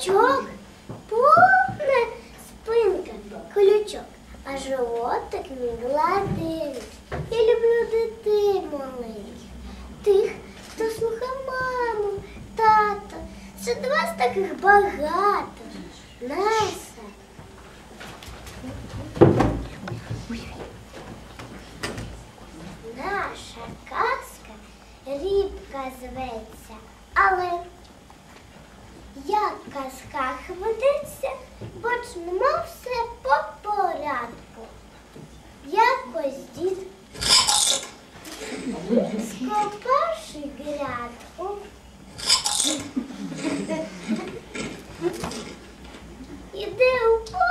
качок повна спинка ключок, а животик мігла. Skopasz grato E deu.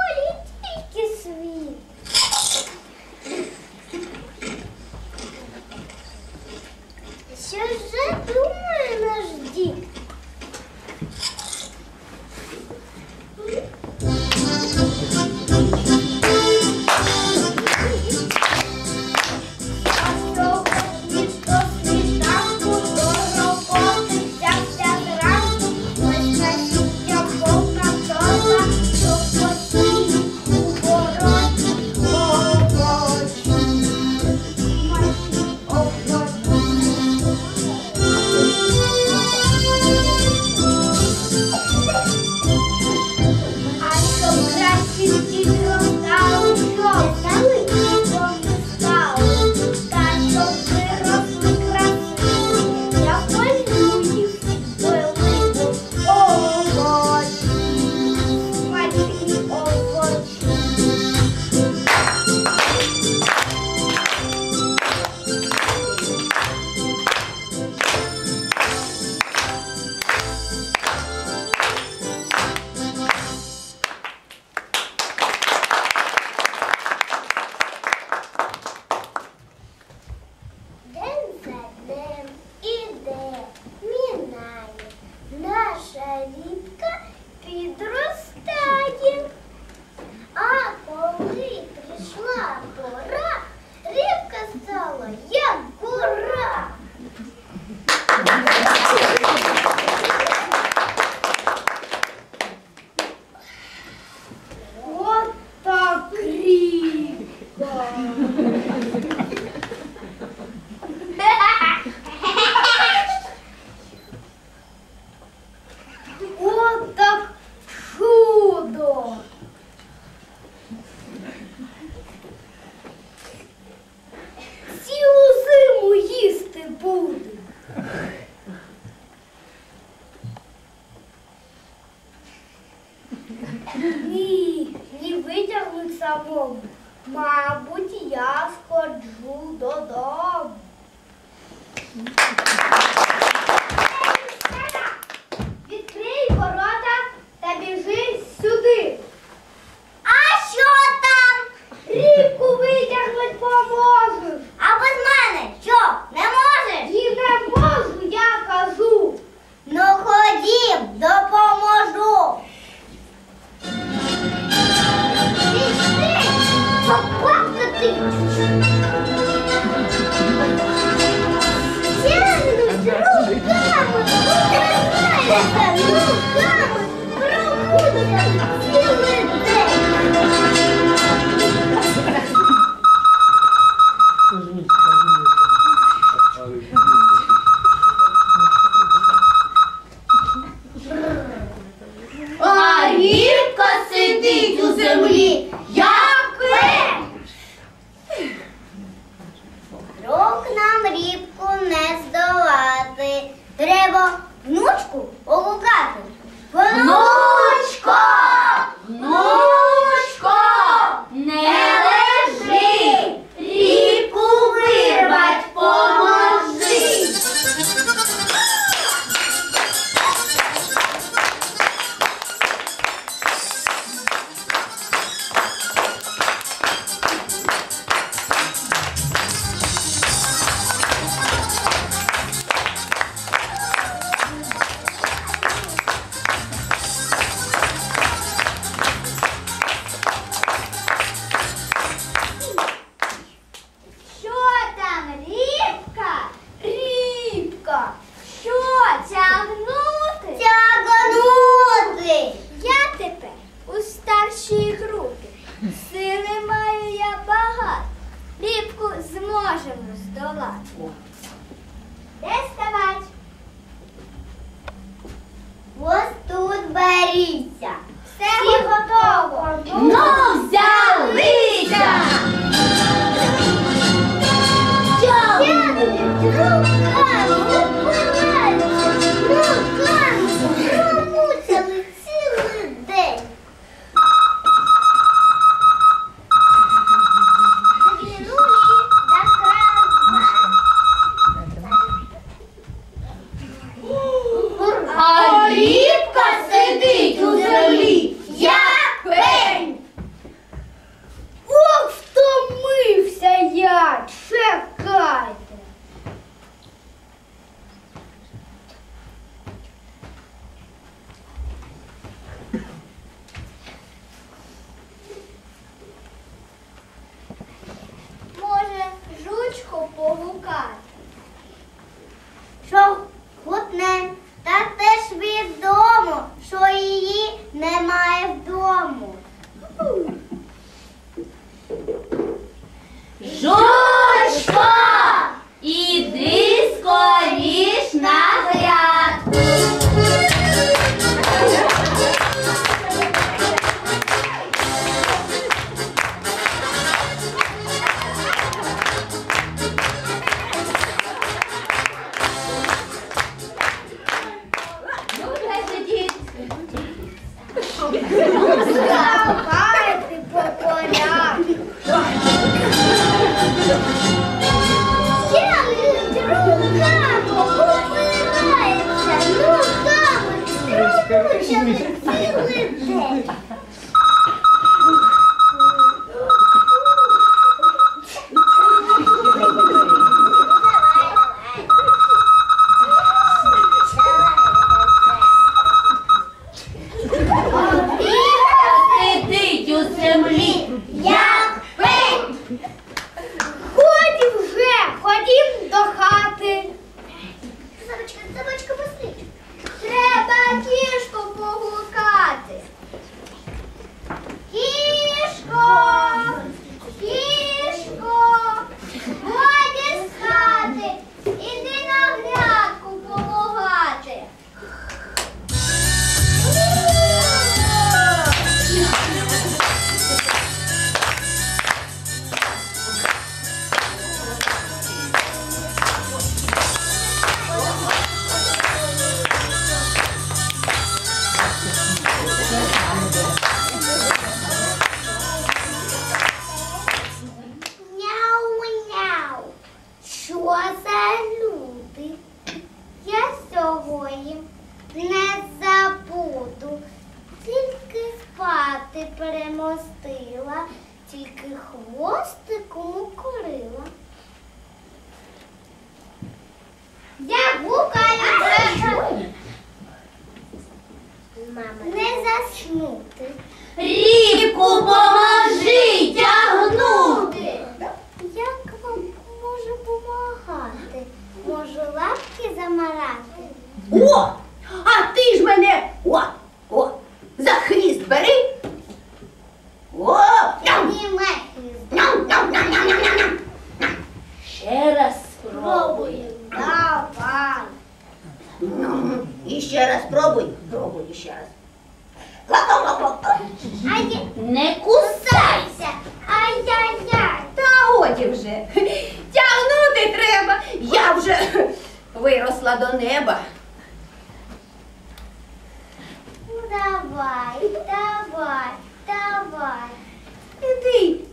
우!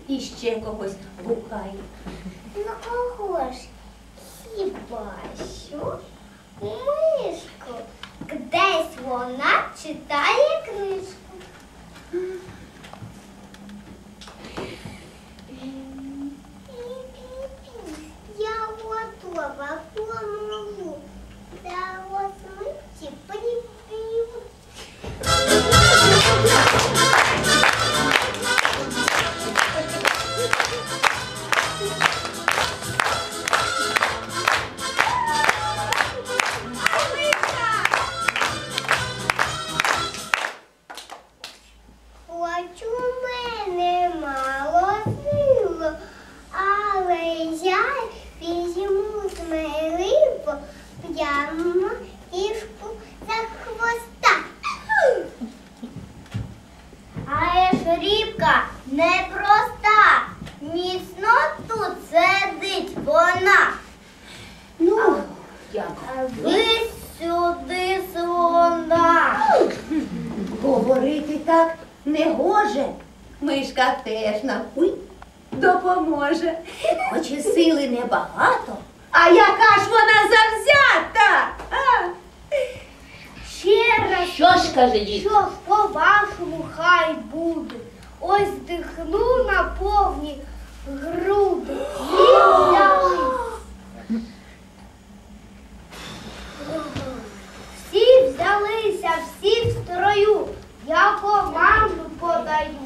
і ще когось гукає. Ну кого ж? Хіба що? Мишку. Десь вона читає книжку. Я готова. може. Хоч і сили небагато. А яка ж вона завзята? Ще раз. Що ж каже дід? Що по-вашому хай буде. Ось дихну на повні груди. Всі взялися, всі в строю. Я команду подаю.